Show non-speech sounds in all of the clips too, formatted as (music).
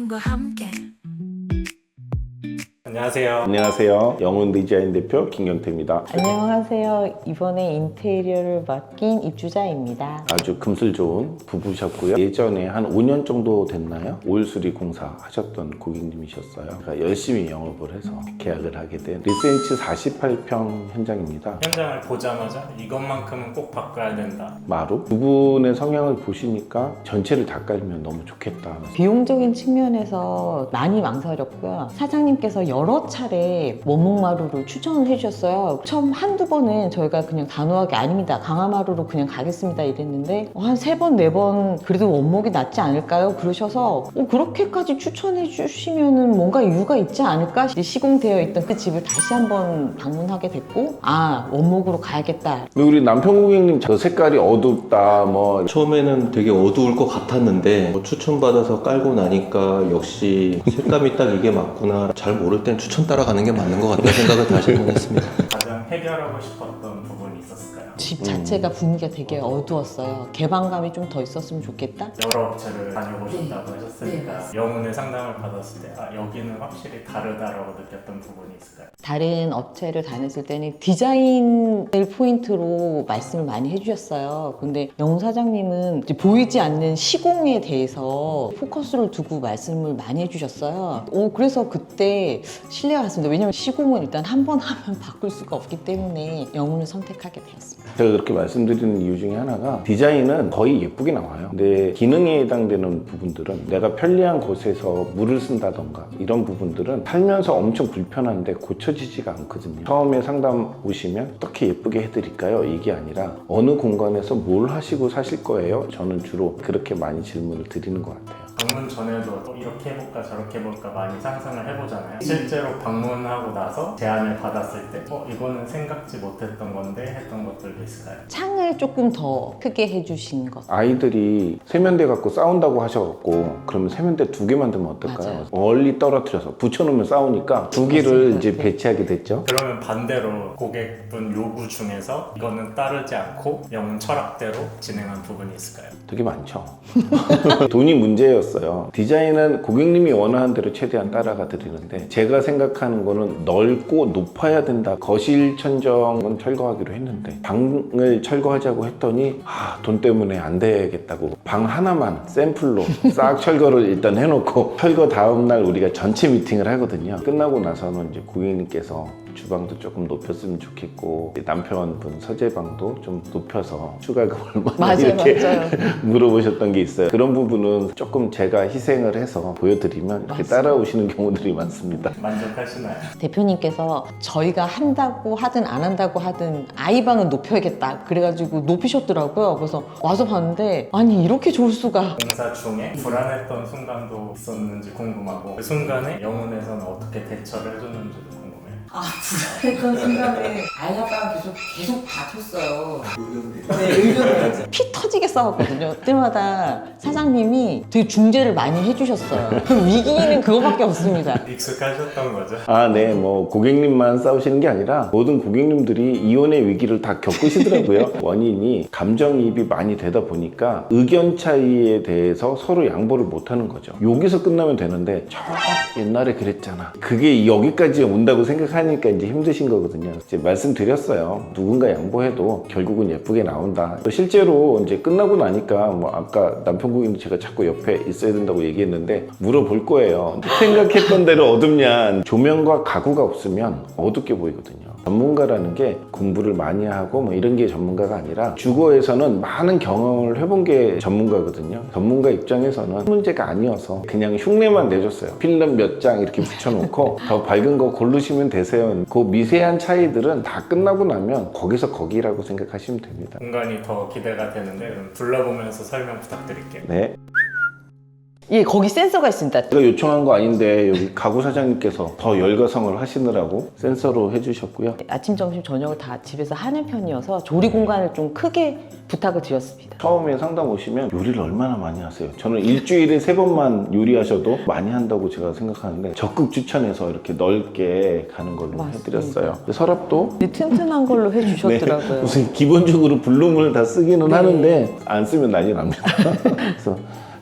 디자인과 함께 안녕하세요. 안녕하세요. 영훈 디자인 대표 김경태입니다. 안녕하세요. 이번에 인테리어를 맡긴 입주자입니다. 아주 금슬 좋은 부부셨고요. 예전에 한 5년 정도 됐나요? 오일수리 공사 하셨던 고객님이셨어요. 그러니까 열심히 영업을 해서 계약을 하게 된 리센치 48평 현장입니다. 현장을 보자마자 이것만큼은 꼭 바꿔야 된다. 마루 두 분의 성향을 보시니까 전체를 다 깔면 너무 좋겠다. 비용적인 측면에서 많이 망설였고요. 사장님께서 여러 차례 원목마루를 추천을 해주셨어요. 처음 한두 번은 저희가 그냥 단호하게 아닙니다. 강화마루로 그냥 가겠습니다 이랬는데 한 세 번, 네 번 그래도 원목이 낫지 않을까요? 그러셔서 어, 그렇게까지 추천해 주시면은 뭔가 이유가 있지 않을까? 시공되어 있던 그 집을 다시 한번 방문하게 됐고 아 원목으로 가야겠다 근데 우리 남편 고객님 저 색깔이 어둡다 뭐 처음에는 되게 어두울 것 같았는데 뭐 추천받아서 깔고 나니까 역시 색감이 딱 이게 맞구나 잘 모를 땐 추천 따라가는 게 맞는 것 같다는 생각을 다시 한번 했습니다 가장 해결하고 싶었던? 집 자체가 분위기가 되게 어두웠어요. 개방감이 좀 더 있었으면 좋겠다. 여러 업체를 다녀보셨다고 하셨으니까 영혼의 상담을 받았을 때 아, 여기는 확실히 다르다라고 느꼈던 부분이 있을까요? 다른 업체를 다녔을 때는 디자인을 포인트로 말씀을 많이 해주셨어요. 근데 영 사장님은 이제 보이지 않는 시공에 대해서 포커스를 두고 말씀을 많이 해주셨어요. 오, 그래서 그때 신뢰가 갔습니다. 왜냐면 시공은 일단 한 번 하면 (laughs) 바꿀 수가 없기 때문에 영혼을 선택하게 되었습니다. 제가 그렇게 말씀드리는 이유 중에 하나가 디자인은 거의 예쁘게 나와요. 근데 기능에 해당되는 부분들은 내가 편리한 곳에서 물을 쓴다던가 이런 부분들은 살면서 엄청 불편한데 고쳐지지가 않거든요. 처음에 상담 오시면 어떻게 예쁘게 해드릴까요? 이게 아니라 어느 공간에서 뭘 하시고 사실 거예요? 저는 주로 그렇게 많이 질문을 드리는 것 같아요. 방문 전에도 또 이렇게 해볼까 저렇게 해볼까 많이 상상을 해보잖아요. 실제로 방문하고 나서 제안을 받았을 때 어, 이거는 생각지 못했던 건데 했던 것들도 있을까요? 창을 조금 더 크게 해주신 것. 아이들이 세면대 갖고 싸운다고 하셔갖고 그러면 세면대 두 개 만들면 어떨까요? 맞아요. 멀리 떨어뜨려서 붙여놓으면 싸우니까 두 개를 맞습니다. 이제 네. 배치하게 됐죠. 그러면 반대로 고객분 요구 중에서 이거는 따르지 않고 영혼 철학대로 진행한 부분이 있을까요? 되게 많죠. (laughs) 돈이 문제였어요. 디자인은 고객님이 원하는 대로 최대한 따라가 드리는데 제가 생각하는 거는 넓고 높아야 된다. 거실 천정은 철거하기로 했는데 방을 철거하자고 했더니 아, 돈 때문에 안 되겠다고 방 하나만 샘플로 (laughs) 싹 철거를 일단 해놓고 철거 다음 날 우리가 전체 미팅을 하거든요. 끝나고 나서는 이제 고객님께서 주방도 조금 높였으면 좋겠고 남편분 서재방도 좀 높여서 추가금 (laughs) 얼마나 맞아요, 이렇게 맞아요. (laughs) 물어보셨던 게 있어요. 그런 부분은 조금 제가 희생을 해서 보여드리면 이렇게 따라오시는 경우들이 많습니다. 만족하시나요? 대표님께서 저희가 한다고 하든 안 한다고 하든 아이방은 높여야겠다 그래가지고 높이셨더라고요 그래서 와서 봤는데 아니 이렇게 좋을 수가 공사 중에 불안했던 순간도 있었는지 궁금하고 그 순간에 영혼에서는 어떻게 대처를 해줬는지도. 아 불안했던 순간에 아이아빠랑 계속 계속 다퉜어요. 네, 의견을 피 터지게 싸웠거든요 그때마다 사장님이 되게 중재를 많이 해주셨어요 위기는 그거밖에 없습니다 익숙하셨던 거죠? 아, 네. 뭐 고객님만 싸우시는 게 아니라 모든 고객님들이 이혼의 위기를 다 겪으시더라고요. (laughs) 원인이 감정이입이 많이 되다 보니까 의견 차이에 대해서 서로 양보를 못 하는 거죠. 여기서 끝나면 되는데 저 옛날에 그랬잖아. 그게 여기까지 온다고 생각하 니까 이제 힘드신 거거든요. 이제 말씀드렸어요. 누군가 양보해도 결국은 예쁘게 나온다. 또 실제로 이제 끝나고 나니까 뭐 아까 남편 고객님 제가 자꾸 옆에 있어야 된다고 얘기했는데 물어볼 거예요. 생각했던 대로 어둡냐. 조명과 가구가 없으면 어둡게 보이거든요. 전문가라는 게 공부를 많이 하고 뭐 이런 게 전문가가 아니라 주거에서는 많은 경험을 해본 게 전문가거든요. 전문가 입장에서는 문제가 아니어서 그냥 흉내만 내줬어요. 필름 몇 장 이렇게 붙여놓고 (laughs) 더 밝은 거 고르시면 되세요. 그 미세한 차이들은 다 끝나고 나면 거기서 거기라고 생각하시면 됩니다. 공간이 더 기대가 되는데 그럼 둘러보면서 설명 부탁드릴게요. 네. 예 거기 센서가 있습니다 제가 요청한 거 아닌데 여기 가구 사장님께서 더 열거성을 하시느라고 센서로 해주셨고요. 아침 점심 저녁을 다 집에서 하는 편이어서 조리 공간을 좀 크게 부탁을 드렸습니다 처음에 상담 오시면 요리를 얼마나 많이 하세요? 저는 일주일에 세 번만 요리하셔도 많이 한다고 제가 생각하는데 적극 추천해서 이렇게 넓게 가는 걸로 맞습니다. 해드렸어요. 근데 서랍도 근데 튼튼한 걸로 (laughs) 해주셨더라고요 네, 무슨 기본적으로 블룸을 다 쓰기는 네. 하는데 안 쓰면 난리 납니다. (laughs) 그래서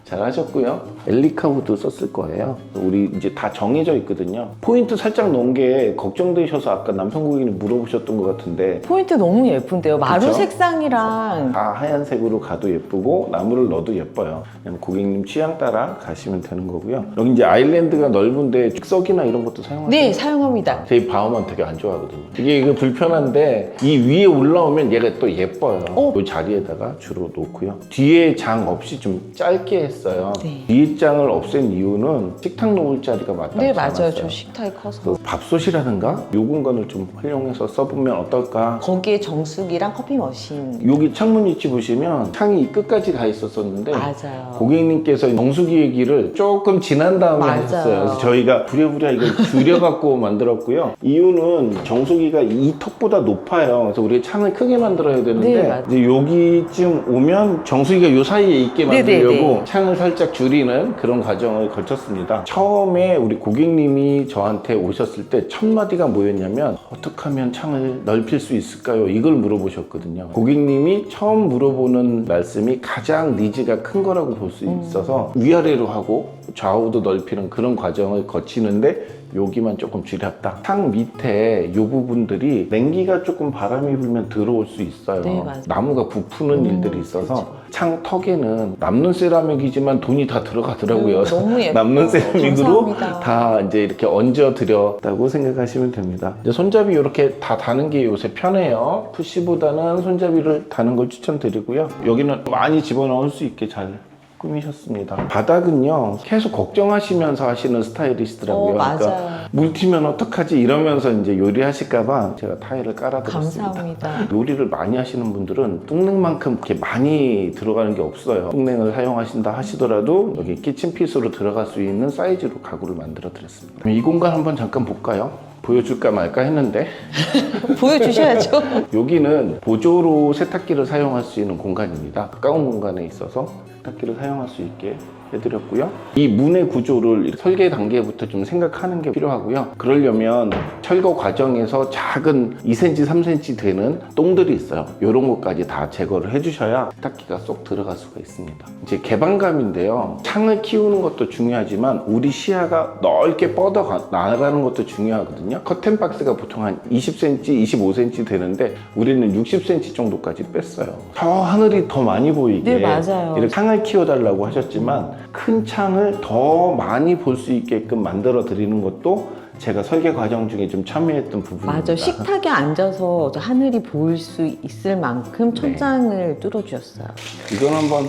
잘 하셨고요. 엘리카우드 썼을 거예요. 우리 이제 다 정해져 있거든요. 포인트 살짝 넣은 게 걱정되셔서 아까 남성 고객님 물어보셨던 것 같은데 포인트 너무 예쁜데요. 마루 그쵸? 색상이랑 다 하얀색으로 가도 예쁘고 나무를 넣어도 예뻐요. 그냥 고객님 취향 따라 가시면 되는 거고요. 여기 이제 아일랜드가 넓은데 즉석이나 이런 것도 사용하세요? 네 사용합니다. 저희 바우만 되게 안 좋아하거든요. 이게 이거 불편한데 이 위에 올라오면 얘가 또 예뻐요. 어. 이 자리에다가 주로 놓고요. 뒤에 장 없이 좀 짧게 했어요. 네. 뒤에 장을 없앤 이유는 식탁 놓을 자리가 마땅치 네 맞아요. 않았어요. 저 식탁이 커서 그래서 밥솥이라든가 요 공간을 좀 활용해서 써보면 어떨까 거기에 정수기랑 커피 머신 여기 창문 위치 보시면 창이 이 끝까지 가 있었었는데 맞아요. 고객님께서 정수기 얘기를 조금 지난 다음에 맞아요. 하셨어요. 그래서 저희가 부랴부랴 이걸 줄여갖고 (laughs) 만들었고요. 이유는 정수기가 이 턱보다 높아요. 그래서 우리가 창을 크게 만들어야 되는데 네, 맞아요. 이제 여기쯤 오면 정수기가 요 사이에 있게 네, 네, 만들려고 네. 창을 살짝 줄이는 그런 과정을 거쳤습니다. 처음에 우리 고객님이 저한테 오셨을 때 첫 마디가 뭐였냐면 어떻게 하면 창을 넓힐 수 있을까요? 이걸 물어보셨거든요. 고객님이 처음 물어보는 말씀이 가장 니즈가 큰 거라고 볼수 음. 있어서 위아래로 하고 좌우도 넓히는 그런 과정을 거치는데 여기만 조금 줄였다. 창 밑에 이 부분들이 냉기가 조금 바람이 불면 들어올 수 있어요. 네, 맞아요. 나무가 부푸는 음, 일들이 있어서 창 턱에는 남는 세라믹이지만 돈이 다 들어가더라고요. 음, 너무 예뻐요. 남는 세라믹으로 감사합니다. 다 이제 이렇게 얹어 드렸다고 생각하시면 됩니다. 이제 손잡이 이렇게 다 다는 게 요새 편해요. 푸시보다는 손잡이를 다는 걸 추천드리고요. 여기는 많이 집어넣을 수 있게 잘 꾸미셨습니다. 바닥은요 계속 걱정하시면서 하시는 스타일이시더라고요. 그러니까 어, 맞아요. 물 튀면 어떡하지 이러면서 이제 요리하실까봐 제가 타일을 깔아드렸습니다. 감사합니다. 요리를 많이 하시는 분들은 뚱냉만큼 그렇게 많이 들어가는 게 없어요. 뚱냉을 사용하신다 하시더라도 여기 키친핏으로 들어갈 수 있는 사이즈로 가구를 만들어 드렸습니다. 이 공간 한번 잠깐 볼까요? 보여줄까 말까 했는데 (laughs) 보여주셔야죠. 여기는 보조로 세탁기를 사용할 수 있는 공간입니다. 가까운 공간에 있어서 세탁기를 사용할 수 있게 해드렸고요. 이 문의 구조를 설계 단계부터 좀 생각하는 게 필요하고요. 그러려면 철거 과정에서 작은 2cm, 3cm 되는 똥들이 있어요. 이런 것까지 다 제거를 해주셔야 세탁기가 쏙 들어갈 수가 있습니다. 이제 개방감인데요. 창을 키우는 것도 중요하지만 우리 시야가 넓게 뻗어 가- 나가는 것도 중요하거든요. 커튼 박스가 보통 한 20cm, 25cm 되는데 우리는 60cm 정도까지 뺐어요. 저 하늘이 더 많이 보이게 네, 맞아요. 이렇게 창을 키워달라고 하셨지만 큰 창을 더 많이 볼 수 있게끔 만들어 드리는 것도 제가 설계 과정 중에 좀 참여했던 부분입니다. 맞아. 식탁에 앉아서 저 하늘이 보일 수 있을 만큼 네. 천장을 뚫어주셨어요. 이건 한번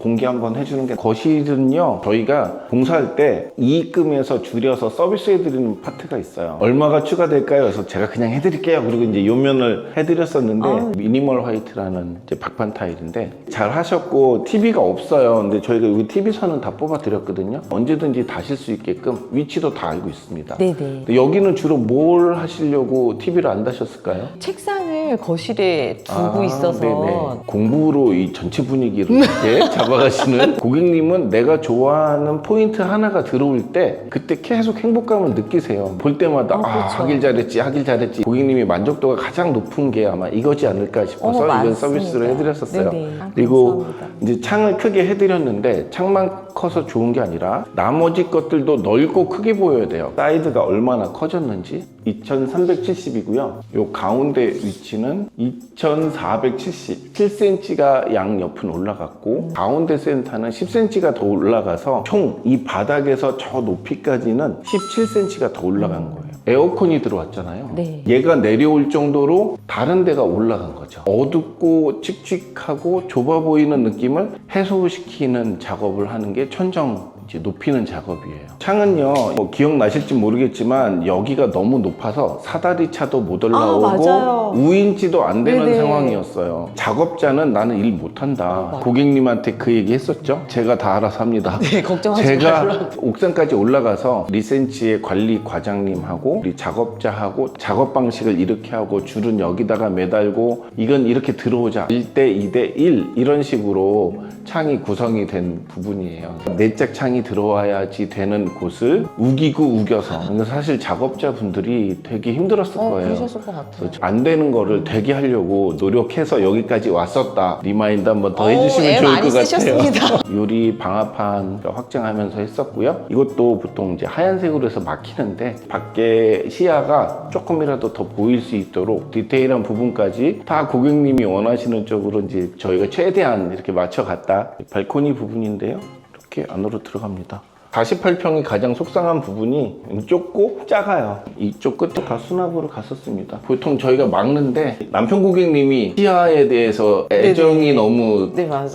공개 한번 해주는 게 거실은요 저희가 공사할 때 이익금에서 줄여서 서비스해드리는 파트가 있어요 얼마가 추가될까요? 그래서 제가 그냥 해드릴게요 그리고 이제 요면을 해드렸었는데 아유. 미니멀 화이트라는 이제 박판 타일인데 잘 하셨고 TV가 없어요 근데 저희가 여기 TV 선은 다 뽑아 드렸거든요 언제든지 다실 수 있게끔 위치도 다 알고 있습니다 네네. 근데 여기는 주로 뭘 하시려고 TV를 안 다셨을까요? 책상을 거실에 두고 아, 있어서 네네. 공부로 이 전체 분위기를 (laughs) 이렇게 잡아 가시는 (laughs) 고객님은 내가 좋아하는 포인트 하나가 들어올 때 그때 계속 행복감을 느끼세요. 볼 때마다 어, 아, 그렇죠. 하길 잘했지, 하길 잘했지. 고객님이 만족도가 가장 높은 게 아마 이거지 않을까 싶어서 어, 이런. 서비스를 해드렸었어요. 네네. 아, 그리고 감사합니다. 이제 창을 크게 해드렸는데 창만 커서 좋은 게 아니라 나머지 것들도 넓고 크게 보여야 돼요. 사이드가 얼마나 커졌는지 2370이고요. 요 가운데 위치는 2470, 7cm가 양 옆은 올라갔고 가운데 센터는 10cm가 더 올라가서 총 이 바닥에서 저 높이까지는 17cm가 더 올라간 거예요. 에어컨이 들어왔잖아요. 네. 얘가 내려올 정도로 다른 데가 올라간 거죠. 어둡고 칙칙하고 좁아 보이는 느낌을 해소시키는 작업을 하는 게 천정 이제 높이는 작업이에요. 창은요, 뭐 기억나실지 모르겠지만 여기가 너무 높아서 사다리 차도 못 올라오고 아. 우인지도 안 되는 네네. 상황이었어요. 작업자는 나는 일 못한다. 고객님한테 그 얘기 했었죠? 제가 다 알아서 합니다. 네, 걱정하지 제가 말라고. 옥상까지 올라가서 리센치의 관리 과장님하고 우리 작업자하고 작업 방식을 이렇게 하고 줄은 여기다가 매달고 이건 이렇게 들어오자 1대 2대 1 이런 식으로 창이 구성이 된 부분이에요. 내짝 창이 바람이 들어와야지 되는 곳을 우기고 우겨서 그러니까 사실 작업자분들이 되게 힘들었을 어, 거예요. 그러셨을 것 같아요. 안 되는 거를 되게 하려고 노력해서 여기까지 왔었다. 리마인드 한번 더 어우, 해주시면 애 좋을 많이 것 같아요. 쓰셨습니다. (laughs) 유리 방화판 확장하면서 했었고요. 이것도 보통 이제 하얀색으로 해서 막히는데 밖에 시야가 조금이라도 더 보일 수 있도록 디테일한 부분까지 다 고객님이 원하시는 쪽으로 이제 저희가 최대한 이렇게 맞춰갔다. 발코니 부분인데요. 이렇게 안으로 들어갑니다. 48평이 가장 속상한 부분이 좁고 작아요. 이쪽 끝도 다 수납으로 갔었습니다. 보통 저희가 막는데 남편 고객님이 시야에 대해서 애정이 너무 네, 맞아요.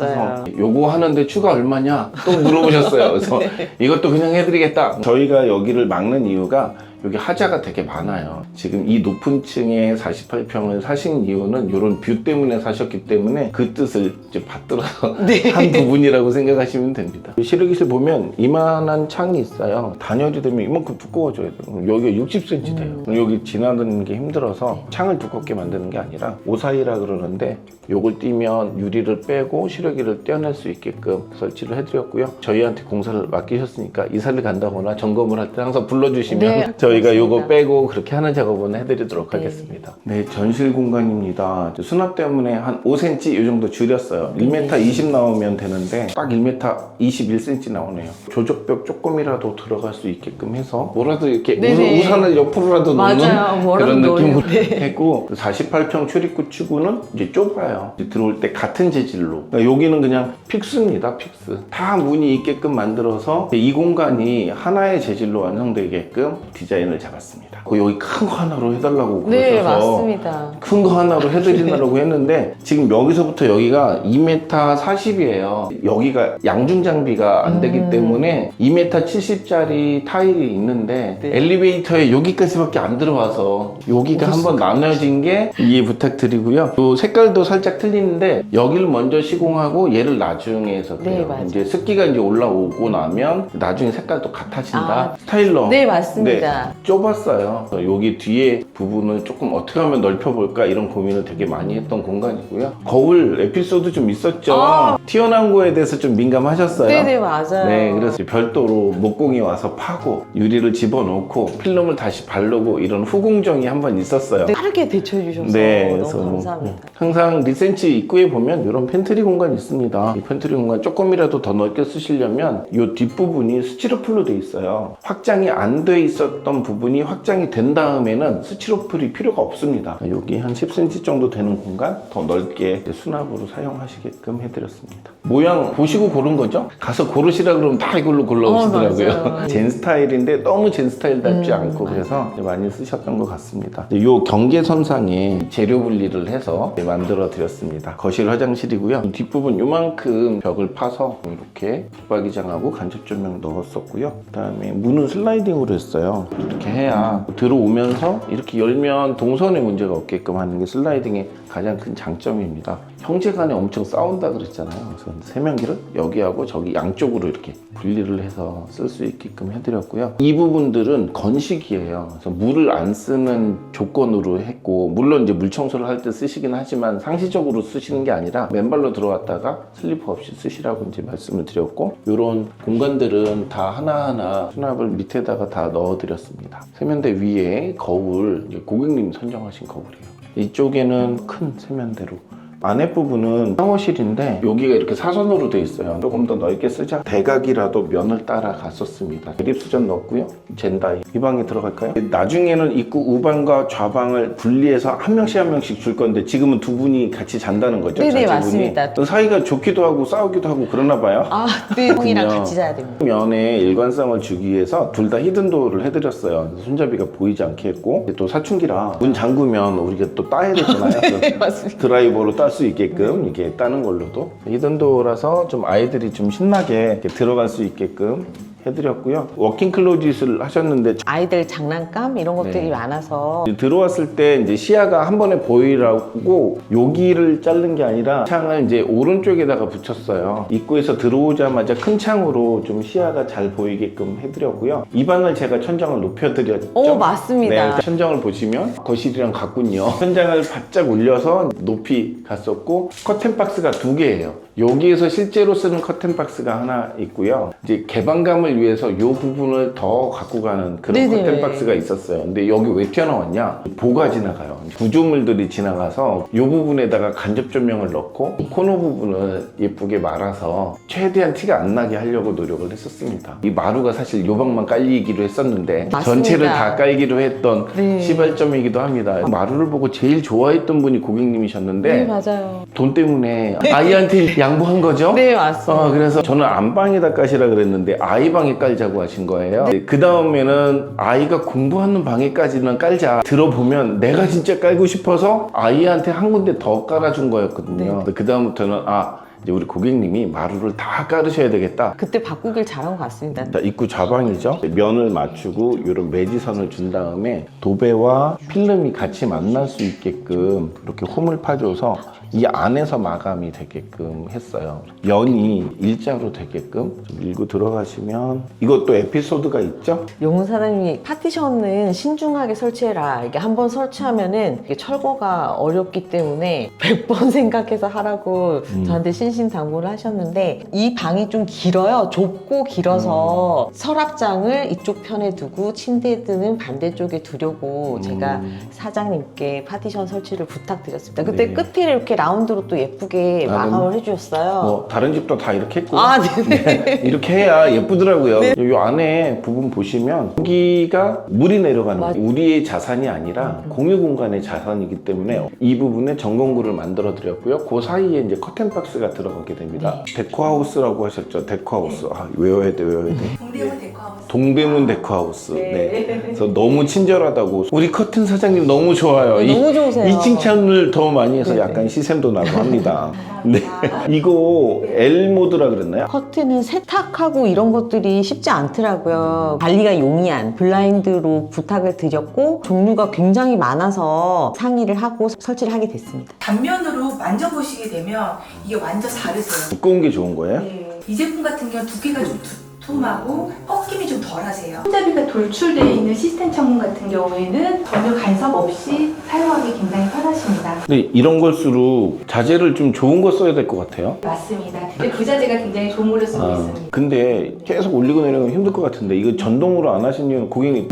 그래서 요거 하는데 추가 얼마냐 또 물어보셨어요. 그래서 (laughs) 이것도 그냥 해드리겠다. 저희가 여기를 막는 이유가 여기 하자가 되게 많아요. 지금 이 높은 층에 48평을 사신 이유는 이런 뷰 때문에 사셨기 때문에 그 뜻을 이제 받들어서 (laughs) 한 부분이라고 생각하시면 됩니다. 실외기실 보면 이만한 창이 있어요. 단열이 되면 이만큼 두꺼워져야 돼요. 여기가 60cm 돼요. 여기 지나다니는 게 힘들어서 창을 두껍게 만드는 게 아니라 오사이라 그러는데 요걸 띄면 유리를 빼고 실외기를 떼어낼 수 있게끔 설치를 해드렸고요. 저희한테 공사를 맡기셨으니까 이사를 간다거나 점검을 할 때 항상 불러주시면 네, 저희 가 요거 맞습니다. 빼고 그렇게 하는 작업은 해드리도록 네. 하겠습니다. 네, 전실 공간입니다. 수납 때문에 한 5cm 이 정도 줄였어요. 네. 1m 20 나오면 되는데 딱 1m 21cm 나오네요. 조적벽 조금이라도 들어갈 수 있게끔 해서 뭐라도 이렇게 네네. 우산, 을 옆으로라도 놓는 맞아요. 뭐라도 그런 느낌으로. 네. 했고 48평 출입구 치고는 이제 좁아요. 이제 들어올 때 같은 재질로. 그러니까 여기는 그냥 픽스입니다. 픽스. 다 문이 있게끔 만들어서 이 공간이 하나의 재질로 완성되게끔 디자인 을 잡았습니다. 그 여기 큰 거 하나로 해달라고 네, 그러셔서 맞습니다. 큰 거 하나로 해드리려고 했는데 지금 여기서부터 여기가 2m 40이에요. 여기가 양중 장비가 안 되기 음. 때문에 2m 70짜리 타일이 있는데 네. 엘리베이터에 여기까지밖에 안 들어와서 여기가 한번 나눠진 게 이해 부탁드리고요. 또 색깔도 살짝 틀리는데 여기를 먼저 시공하고 얘를 나중에 해서 네, 그래요. 맞아요. 이제 습기가 이제 올라오고 나면 나중에 색깔도 같아진다. 아. 스타일러. 네, 맞습니다. 네, 좁았어요. 여기 뒤에 부분을 조금 어떻게 하면 넓혀볼까 이런 고민을 되게 많이 했던 공간이고요. 거울 에피소드 좀 있었죠. 아. 튀어나온 거에 대해서 좀 민감하셨어요. 네네, 맞아요. 네, 그래서 별도로 목공이 와서 파고 유리를 집어넣고 필름을 다시 바르고 이런 후공정이 한 번 있었어요. 네, 빠르게 대처해 주셔서 네, 너무 그래서 뭐, 감사합니다. 항상 리센치 입구에 보면 이런 팬트리 공간이 있습니다. 이 팬트리 공간 조금이라도 더 넓게 쓰시려면 이 뒷부분이 스티로폴로 돼 있어요. 확장이 안 돼 있었던 부분이 확장이 된 다음에는 스티로폴이 필요가 없습니다. 여기 한 10cm 정도 되는 공간 더 넓게 수납으로 사용하시게끔 해드렸습니다. 모양 보시고 고른 거죠? 가서 고르시라 그러면 다 이걸로 골라오시더라고요. 어. 젠 스타일인데 너무 젠 스타일답지 음, 않고 그래서 많이 쓰셨던 것 같습니다. 이 경계선상에 재료 분리를 해서 만들어 드렸습니다. 거실 화장실이고요. 이 뒷부분 요만큼 벽을 파서 이렇게 붙박이장하고 간접 조명 넣었었고요. 그 다음에 문은 슬라이딩으로 했어요. 이렇게 해야 들어오면서 이렇게 열면 동선에 문제가 없게끔 하는 게 슬라이딩의 가장 큰 장점입니다. 형제 간에 엄청 싸운다 그랬잖아요. 그래서 세면기를 여기하고 저기 양쪽으로 이렇게 분리를 해서 쓸 수 있게끔 해드렸고요. 이 부분들은 건식이에요. 그래서 물을 안 쓰는 조건으로 했고, 물론 이제 물 청소를 할 때 쓰시긴 하지만 상시적으로 쓰시는 게 아니라 맨발로 들어갔다가 슬리퍼 없이 쓰시라고 이제 말씀을 드렸고, 이런 공간들은 다 하나하나 수납을 밑에다가 다 넣어드렸습니다. 세면대 위에 거울, 이제 고객님 선정하신 거울이에요. 이쪽에는 큰 세면대로 안에 부분은 샤워실인데 여기가 이렇게 사선으로 돼 있어요. 조금 더 넓게 쓰자. 대각이라도 면을 따라 갔었습니다. 그립수전 넣었고요. 젠다이. 이 방에 들어갈까요? 나중에는 입구 우방과 좌방을 분리해서 한 명씩 한 명씩 줄 건데 지금은 두 분이 같이 잔다는 거죠? 네네, 자제분이? 맞습니다. 사이가 좋기도 하고 싸우기도 하고 그러나 봐요. 아, 네, 형이랑. 같이 자야 됩니다. 면에 일관성을 주기 위해서 둘 다 히든도어를 해드렸어요. 손잡이가 보이지 않게 했고 또 사춘기라 문 잠그면 우리가 또 따야 되잖아요. 그래서 (laughs) 맞습니다. 드라이버로 딸수 있게끔 이게 따는 걸로도. 히든도어라서 좀 아이들이 좀 신나게 이렇게 들어갈 수 있게끔 해드렸고요. 워킹 클로짓을 하셨는데 아이들 장난감 이런 것들이 네. 많아서 들어왔을 때 이제 시야가 한 번에 보이라고 여기를 자른 게 아니라 창을 이제 오른쪽에다가 붙였어요. 입구에서 들어오자마자 큰 창으로 좀 시야가 잘 보이게끔 해드렸고요. 이 방을 제가 천장을 높여드렸죠. 오, 맞습니다. 네, 천장을 보시면 거실이랑 같군요. (laughs) 천장을 바짝 올려서 높이 갔었고 커튼 박스가 두 개예요. 여기에서 실제로 쓰는 커튼 박스가 하나 있고요. 이제 개방감을 위해서 이 부분을 더 갖고 가는 그런 네네. 커튼 박스가 있었어요. 근데 여기 왜 튀어나왔냐? 보가 지나가요. 구조물들이 지나가서 이 부분에다가 간접 조명을 넣고 코너 부분을 예쁘게 말아서 최대한 티가 안 나게 하려고 노력을 했었습니다. 이 마루가 사실 이 방만 깔리기로 했었는데 맞습니다. 전체를 다 깔기로 했던 네. 시발점이기도 합니다. 마루를 보고 제일 좋아했던 분이 고객님이셨는데 네 맞아요. 돈 때문에 아이한테 (laughs) 양보한 거죠? 네 맞습니다. 어, 그래서 저는 안방에다 까시라 그랬는데 아이 방에 깔자고 하신 거예요. 그 다음에는 아이가 공부하는 방에까지는 깔자. 들어보면 내가 진짜 깔고 싶어서 아이한테 한 군데 더 깔아준 거였거든요. 그 다음부터는 아, 이제 우리 고객님이 마루를 다 깔으셔야 되겠다. 그때 바꾸길 잘한 것 같습니다. 자, 입구 좌방이죠. 면을 맞추고 이런 매지선을 준 다음에 도배와 필름이 같이 만날 수 있게끔 이렇게 홈을 파줘서 이 안에서 마감이 되게끔 했어요. 면이 일자로 되게끔 좀 밀고 들어가시면 이것도 에피소드가 있죠. 용훈 사장님이 파티션은 신중하게 설치해라. 이게 한번 설치하면은 이게 철거가 어렵기 때문에 (laughs) 100번 생각해서 하라고 저한테 신 신당부를 하셨는데 이 방이 좀 길어요. 좁고 길어서 서랍장을 이쪽 편에 두고 침대들은 반대쪽에 두려고 제가 사장님께 파티션 설치를 부탁드렸습니다. 그때 네. 끝에 이렇게 라운드로 또 예쁘게 아, 마감을 해주셨어요. 뭐 다른 집도 다 이렇게 했고 아, 네네. (laughs) 이렇게 해야 예쁘더라고요. 이 안에 부분 보시면 여기가 물이 내려가는 맞- 거예요. 우리의 자산이 아니라 공유 공간의 자산이기 때문에 이 부분에 전공구를 만들어 드렸고요. 그 사이에 이제 커튼 박스가 들어가게 됩니다. 데코하우스라고 하셨죠. 데코하우스. 아, 외워야 돼, 외워야 돼. 동대문 데코하우스. 동대문 데코하우스. 네. 그래서 너무 친절하다고. 우리 커튼 사장님 너무 좋아요. 네, 이- 너무 좋으세요. 이 칭찬을 더 많이 해서 네네. 약간 시샘도 나고 합니다. 네. (laughs) 이거 L 모드라 그랬나요? 커튼은 세탁하고 이런 것들이 쉽지 않더라고요. 관리가 용이한 블라인드로 부탁을 드렸고 종류가 굉장히 많아서 상의를 하고 설치를 하게 됐습니다. 단면으로 만져보시게 되면 이게 완전 다르세요. 두꺼운 게 좋은 거예요? 네. 이 제품 같은 경우 두께가 좀 두 툼하고 꺾임이 좀 덜하세요. 손잡이가 돌출되어 있는 시스템 창문 같은 경우에는 전혀 간섭 없이 사용하기 굉장히 편하십니다. 근데 이런 걸수록 자재를 좀 좋은 거 써야 될 것 같아요. 맞습니다. 근데 부자재가 굉장히 좋은 걸로 쓰고 아, 있습니다. 근데 계속 올리고 내리면 힘들 것 같은데 이거 전동으로 안 하신 이유는 고객님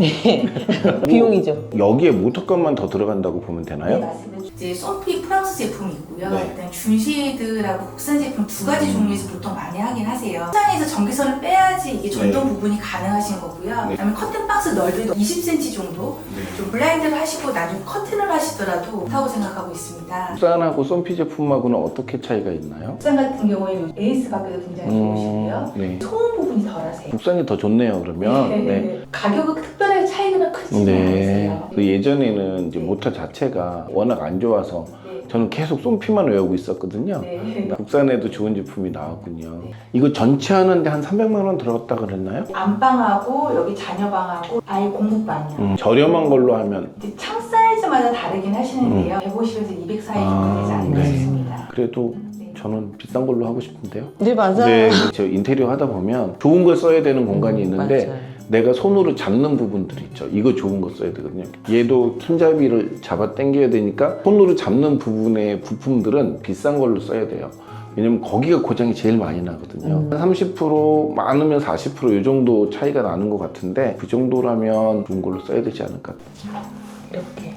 비용이죠. 여기에 모터값만 더 들어간다고 보면 네, 되나요? 맞습니다. 이제 솜피 프랑스 제품이 있고요. 네. 그다음 준시헤드라고 국산 제품 두 가지 종류에서 보통 많이 하긴 하세요. 현장에서 전기선을 빼야지 이게 전동 부분이 가능하신 거고요. 네. 그다음에 커튼 박스 넓이도 20cm 정도 좀 블라인드를 하시고 나중에 커튼을 하시더라도 좋다고 생각하고 있습니다. 국산하고 솜피 제품하고는 어떻게 차이가 있나요? 국산 같은 경우에는 에이스 가격도 굉장히 좋으시고요. 네. 소음 부분이 덜하세요. 국산이 더 좋네요 그러면. 네. 가격은 특별하게 차이가 크지는 네. 않으세요. 그 예전에는 이제 모터 자체가 워낙 안 좋아서 네. 저는 계속 솜피만 외우고 있었거든요. 네. 국산에도 좋은 제품이 나왔군요. 이거 전체 하는데 한 300만 원 들어갔다 그랬나요? 안방하고 여기 자녀방하고 아이 공부방이요. 음, 저렴한 걸로 하면 이제 창 사이즈마다 다르긴 하시는데요. 150에서 200 사이 정도 아, 되지 않나 네. 싶습니다. 그래도 네. 저는 비싼 걸로 하고 싶은데요. 네 맞아요. 네, 저 인테리어 하다 보면 좋은 걸 써야 되는 공간이 음, 있는데 맞아요. 내가 손으로 잡는 부분들 있죠. 이거 좋은 거 써야 되거든요. 얘도 손잡이를 잡아 당겨야 되니까 손으로 잡는 부분의 부품들은 비싼 걸로 써야 돼요. 왜냐면 거기가 고장이 제일 많이 나거든요. 음. 한30% 많으면 40%이 정도 차이가 나는 것 같은데 그 정도라면 좋은 걸로 써야 되지 않을까. 이렇게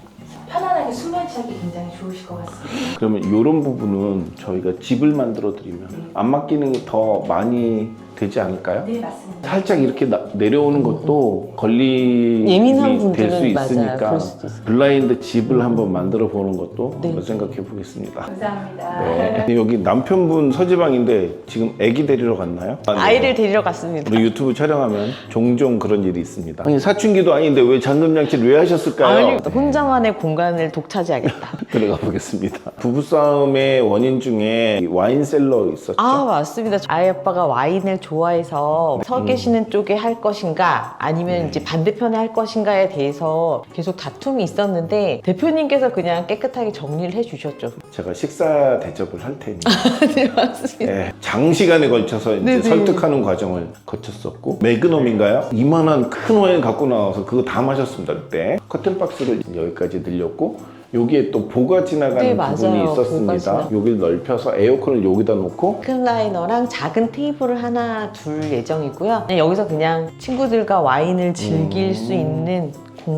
편안하게 수면 취하기 굉장히 좋으실 것 같습니다. 그러면 이런 부분은 저희가 집을 만들어 드리면 안 맡기는 게더 많이 되지 않을까요? 네, 맞습니다. 살짝 이렇게 나- 내려오는 것도 걸림이 예민한 될수 분들은 맞아요. 있으니까 그럴 수도 있어요. 블라인드 집을 한번 만들어 보는 것도 네. 한번 생각해 보겠습니다. 감사합니다. 네. 여기 남편분 서지방인데 지금 아기 데리러 갔나요? 아, 네. 아이를 데리러 갔습니다. 우리 유튜브 촬영하면 종종 그런 일이 있습니다. 아니 사춘기도 아닌데 왜 잠금장치를 왜 하셨을까요? 아니, 혼자만의 공간을 독차지하겠다. (laughs) 들어가 보겠습니다. 부부싸움의 원인 중에 이 와인 셀러 있었죠? 아 맞습니다. 아이 아빠가 와인을 좋아해서 서 계시는 쪽에 할 것인가 아니면 이제 반대편에 할 것인가에 대해서 계속 다툼이 있었는데 대표님께서 그냥 깨끗하게 정리를 해주셨죠. 제가 식사 대접을 할 테니 (laughs) 네 맞습니다. 네, 장시간에 걸쳐서 이제 네네. 설득하는 과정을 거쳤었고 매그넘인가요? 이만한 큰 와인 갖고 나와서 그거 다 마셨습니다 그때 커튼 박스를 여기까지 늘렸고 여기에 또 보가 지나가는 네, 부분이 맞아요. 보가 있었습니다 지나- 여기를 넓혀서 에어컨을 여기다 놓고 클라이너랑 작은 테이블을 하나 둘 예정이고요. 그냥 여기서 그냥 친구들과 와인을 즐길 음. 수 있는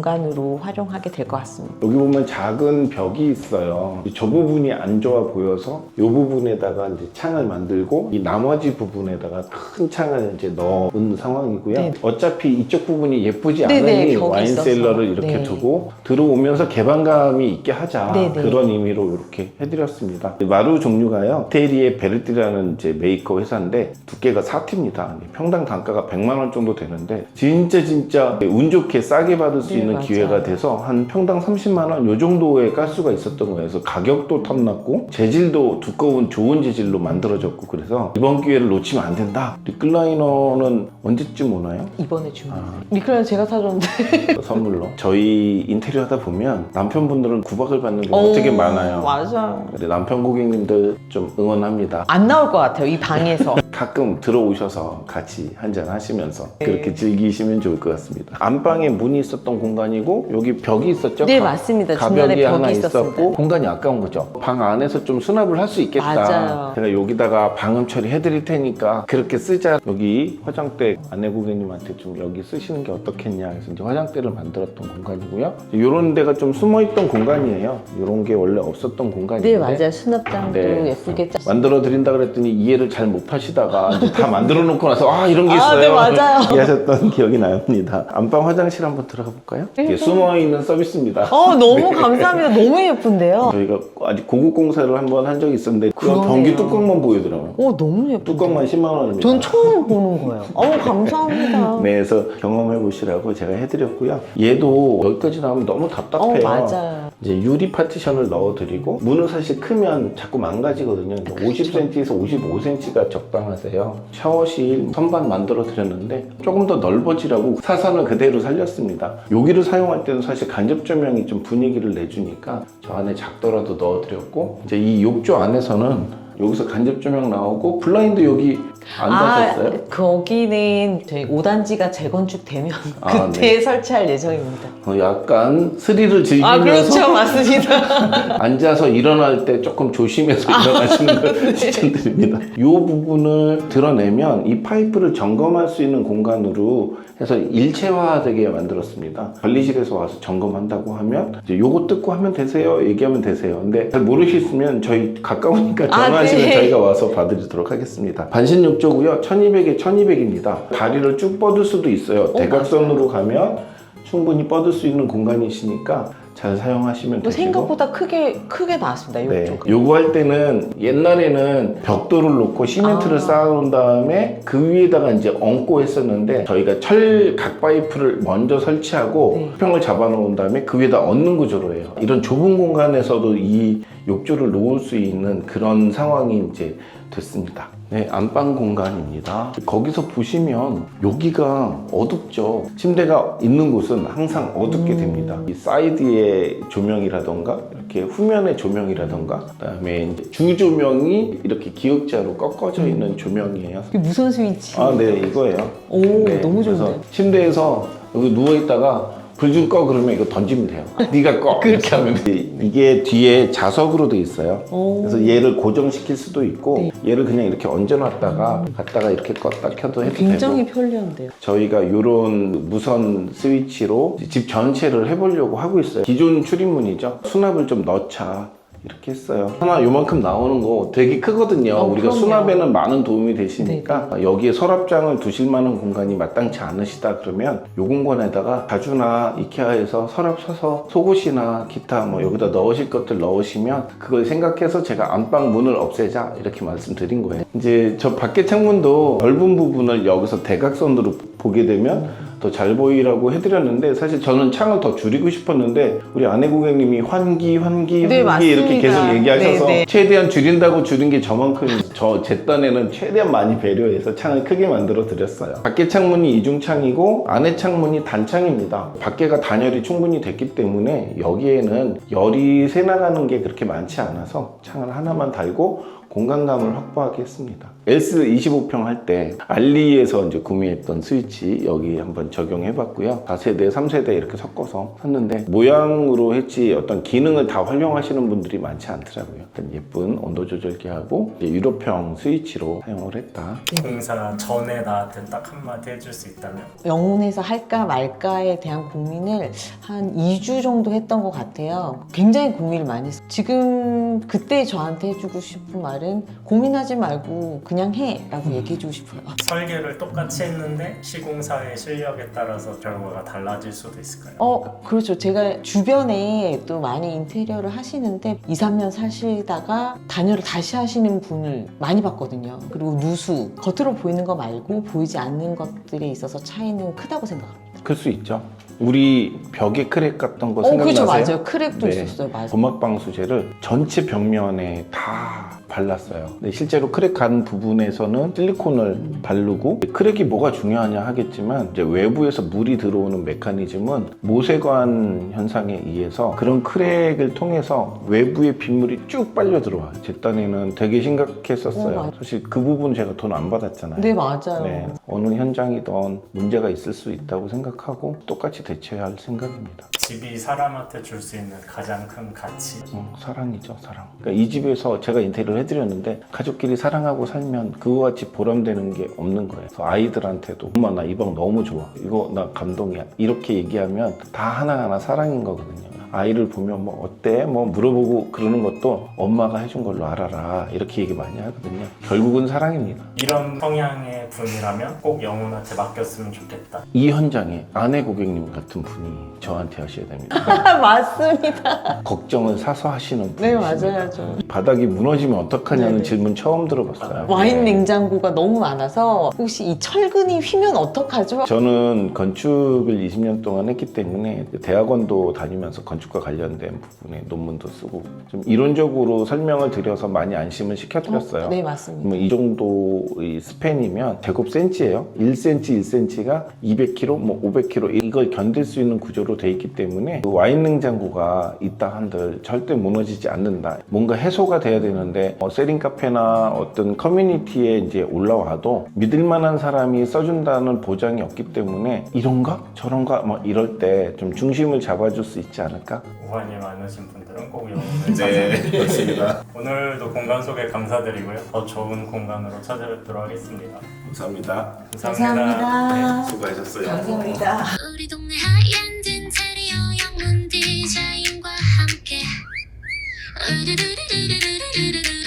공간으로 활용하게 될 것 같습니다. 여기 보면 작은 벽이 있어요. 저 부분이 안 좋아 보여서 이 부분에다가 이제 창을 만들고 이 나머지 부분에다가 큰 창을 이제 넣은 상황이고요. 네. 어차피 이쪽 부분이 예쁘지 않으니 벽이 와인 있어서. 셀러를 이렇게 네. 두고 들어오면서 개방감이 있게 하자 네, 네. 그런 의미로 이렇게 해드렸습니다. 마루 종류가요. 테리의 베르티라는 이제 메이커 회사인데 두께가 4T입니다. 평당 단가가 100만 원 정도 되는데 진짜 진짜 운 좋게 싸게 받을 수 네, 있는 맞아요. 기회가 돼서 한 평당 30만 원 요 정도의 가수가 있었던 거예요. 그래서 가격도 탐났고 재질도 두꺼운 좋은 재질로 만들어졌고 그래서 이번 기회를 놓치면 안 된다. 리클라이너는 언제쯤 오나요? 이번에 주문. 아. 리클라이너 제가 사줬는데 (laughs) 선물로 저희 인테리어 하다 보면 남편분들은 구박을 받는 경우가 되게 많아요. 맞아요. 근데 남편 고객님들 좀 응원합니다. 안 나올 것 같아요 이 방에서. (laughs) 가끔 들어오셔서 같이 한잔 하시면서 네. 그렇게 즐기시면 좋을 것 같습니다. 안방에 문이 있었던 공 간이고 여기 벽이 있었죠? 네 가- 맞습니다. 중간에 가벽이 하나 벽이 있었고 있었습니다. 공간이 아까운 거죠. 방 안에서 좀 수납을 할 수 있겠다. 맞아요. 제가 여기다가 방음 처리해 드릴 테니까 그렇게 쓰자. 여기 화장대 아내 고객님한테 좀 여기 쓰시는 게 어떻겠냐 해서 이제 화장대를 만들었던 공간이고요. 이런 데가 좀 숨어 있던 공간이에요. 이런 게 원래 없었던 공간인데 네 맞아요 수납장도 네. 예쁘게 짰. 만들어 드린다 그랬더니 이해를 잘 못 하시다가 다 만들어 놓고 나서 아 이런 게 아, 있어요. 네, 맞아요. (laughs) 하셨던 기억이 납니다. 안방 화장실 한번 들어가 볼까요? 이게 숨어 있는 서비스입니다. 어 너무 (laughs) 감사합니다. 너무 예쁜데요. 저희가 아직 고급 공사를 한 번 한 적이 있었는데 그 그러네요. 변기 뚜껑만 보이더라고요. 어 너무 예쁘. 뚜껑만 10만 원입니다. 전 처음 보는 거예요. (laughs) 어우 감사합니다. 네, 그래서 경험해 보시라고 제가 해드렸고요. 얘도 여기까지 나오면 너무 어 답답해요. 맞아요. 이제 유리 파티션을 넣어드리고 문은 사실 크면 자꾸 망가지거든요. 50cm에서 55cm가 적당하세요. 샤워실 선반 만들어 드렸는데 조금 더 넓어지라고 사선을 그대로 살렸습니다. 여기를 사용할 때는 사실 간접 조명이 좀 분위기를 내주니까 저 안에 작더라도 넣어드렸고 이제 이 욕조 안에서는 여기서 간접 조명 나오고 블라인드 여기 안 사셨어요? 아, 거기는 저희 5단지가 재건축되면 아, 그때 설치할 예정입니다. 어, 약간 스릴을 즐기면서 아 그렇죠 맞습니다. (laughs) 앉아서 일어날 때 조금 조심해서 일어나시는 걸 추천드립니다. 이 부분을 드러내면 이 파이프를 점검할 수 있는 공간으로 해서 일체화되게 만들었습니다. 관리실에서 와서 점검한다고 하면 이제 요거 뜯고 하면 되세요. 얘기하면 되세요. 근데 잘 모르시면 저희 가까우니까 아, 전화하시면 네. 저희가 와서 봐드리도록 하겠습니다. 반신욕 조고요. 1200에 1200입니다. 다리를 쭉 뻗을 수도 있어요. 대각선으로 가면 충분히 뻗을 수 있는 공간이시니까 잘 사용하시면 뭐 되시고 생각보다 크게 크게 나왔습니다. 네. 이쪽. 요구할 때는 옛날에는 벽돌을 놓고 시멘트를 아. 쌓아놓은 다음에 그 위에다가 이제 얹고 했었는데 저희가 철 각파이프를 먼저 설치하고 네. 수평을 잡아놓은 다음에 그 위에다 얹는 구조로 해요. 이런 좁은 공간에서도 이 욕조를 놓을 수 있는 그런 상황이 이제 됐습니다. 네, 안방 공간입니다. 거기서 보시면 여기가 어둡죠. 침대가 있는 곳은 항상 어둡게 됩니다. 이 사이드의 조명이라던가 이렇게 후면의 조명이라던가 그다음에 이제 주조명이 이렇게 기역자로 꺾어져 있는 조명이에요. 이게 무선 스위치. 아, 네, 이거예요. 오 네, 너무 그래서 좋은데. 침대에서 여기 누워 있다가 불 좀 꺼 그러면 이거 던지면 돼요. (laughs) 네가 꺼 그렇게 하면 돼. 이게 뒤에 자석으로 돼 있어요. 오. 그래서 얘를 고정시킬 수도 있고 네. 얘를 그냥 이렇게 얹어놨다가 갔다가 이렇게 껐다 켜도 해도 굉장히 되고 편리한데요. 저희가 이런 무선 스위치로 집 전체를 해보려고 하고 있어요. 기존 출입문이죠. 수납을 좀 넣자. 이렇게 했어요. 하나 요만큼 나오는 거 되게 크거든요. 어, 우리가 그럼요. 네, 수납에는 많은 도움이 되시니까 여기에 서랍장을 두실 만한 공간이 마땅치 않으시다 그러면 요 공간에다가 자주나 이케아에서 서랍 사서 속옷이나 기타 뭐 여기다 넣으실 것들 넣으시면 그걸 생각해서 제가 안방 문을 없애자 이렇게 말씀드린 거예요. 이제 저 밖에 창문도 넓은 부분을 여기서 대각선으로 보게 되면 더 잘 보이라고 해드렸는데 사실 저는 창을 더 줄이고 싶었는데 우리 아내 고객님이 환기 환기 네, 환기 이렇게 맞습니다. 계속 얘기하셔서 네, 네. 최대한 줄인다고 줄인 게 저만큼 저 제 딴에는 최대한 많이 배려해서 창을 크게 만들어 드렸어요. 밖에 창문이 이중창이고 안에 창문이 단창입니다. 밖에가 단열이 충분히 됐기 때문에 여기에는 열이 새나가는 게 그렇게 많지 않아서 창을 하나만 달고 공간감을 확보하게 했습니다. S 25평 할 때 알리에서 이제 구매했던 스위치 여기 한번 적용해 봤고요. 4세대, 3세대 이렇게 섞어서 샀는데 모양으로 했지 어떤 기능을 다 활용하시는 분들이 많지 않더라고요. 일단 예쁜 온도 조절기하고 유로평 스위치로 사용을 했다. 공사 전에 나한테 딱 한마디 해줄 수 있다면 영혼에서 할까 말까에 대한 고민을 한 2주 정도 했던 것 같아요. 굉장히 고민을 많이 했어요. 지금 그때 저한테 해주고 싶은 말은 고민하지 말고 그냥 해 라고 얘기해 주고 싶어요. 설계를 똑같이 했는데 시공사의 실력에 따라서 결과가 달라질 수도 있을까요? 어, 그렇죠. 제가 주변에 또 많이 인테리어를 하시는데 2, 3년 사시다가 단열을 다시 하시는 분을 많이 봤거든요. 그리고 누수, 겉으로 보이는 거 말고 보이지 않는 것들에 있어서 차이는 크다고 생각합니다. 클 수 있죠. 우리 벽에 크랙 같던 거 어, 그렇죠. 생각나세요? 맞아요. 크랙도 네. 있었어요. 맞아요. 고막방수제를 전체 벽면에 다 발랐어요. 근데 실제로 크랙 간 부분에서는 실리콘을 바르고 크랙이 뭐가 중요하냐 하겠지만 이제 외부에서 물이 들어오는 메커니즘은 모세관 현상에 의해서 그런 크랙을 통해서 외부의 빗물이 쭉 빨려 들어와요. 제 딴에는 되게 어, 심각했었어요. 맞아요. 사실 그 부분 제가 돈 안 받았잖아요. 네, 맞아요. 네, 어느 현장이든 문제가 있을 수 있다고 생각하고 똑같이 대처해야 할 생각입니다. 집이 사람한테 줄 수 있는 가장 큰 가치 어, 사랑이죠, 사랑. 그러니까 이 집에서 제가 인테리어를 해드렸는데 가족끼리 사랑하고 살면 그거 같이 보람되는 게 없는 거예요. 그래서 아이들한테도 엄마 나 이 방 너무 좋아. 이거 나 감동이야. 이렇게 얘기하면 다 하나하나 사랑인 거거든요. 아이를 보면 뭐 어때? 뭐 물어보고 그러는 것도 엄마가 해준 걸로 알아라. 이렇게 얘기 많이 하거든요. 결국은 사랑입니다. 이런 성향의 분이라면 꼭 영훈한테 맡겼으면 좋겠다 이 현장에 아내 고객님 같은 분이 저한테 하 셔야 됩니다. (laughs) 맞습니다. 걱정을 사서 하시는 분이 네, 맞아요. 저 바닥이 무너지면 어떡하냐는 네네. 질문 처음 들어봤어요. 와인 네. 냉장고가 너무 많아서 혹시 이 철근이 휘면 어떡하죠? 저는 건축을 20년 동안 했기 때문에 대학원도 다니면서 건축과 관련된 부분에 논문도 쓰고 좀 이론적으로 설명을 드려서 많이 안심을 시켜드렸어요. 네, 맞습니다. 그러면 이 정도의 스팬이면 제곱 센치예요. 1cm, 1cm가 200kg, 뭐 500kg 이걸 견딜 수 있는 구조로 돼 있기 때문에 그 와인 냉장고가 있다 한들 절대 무너지지 않는다. 뭔가 해소가 돼야 되는데 어, 세링 카페나 어떤 커뮤니티에 이제 올라와도 믿을 만한 사람이 써준다는 보장이 없기 때문에 이런가 저런가 막 이럴 때 좀 중심을 잡아줄 수 있지 않을까? 우환이 많으신 분들은 꼭 영훈을 찾아주세요 맞습니다. 오늘도 공간 소개 감사드리고요 더 좋은 공간으로 찾아뵙도록 하겠습니다 감사합니다. 감사합니다. 감사합니다. 수고하셨어요. 감사합니다. Oh, oh, oh.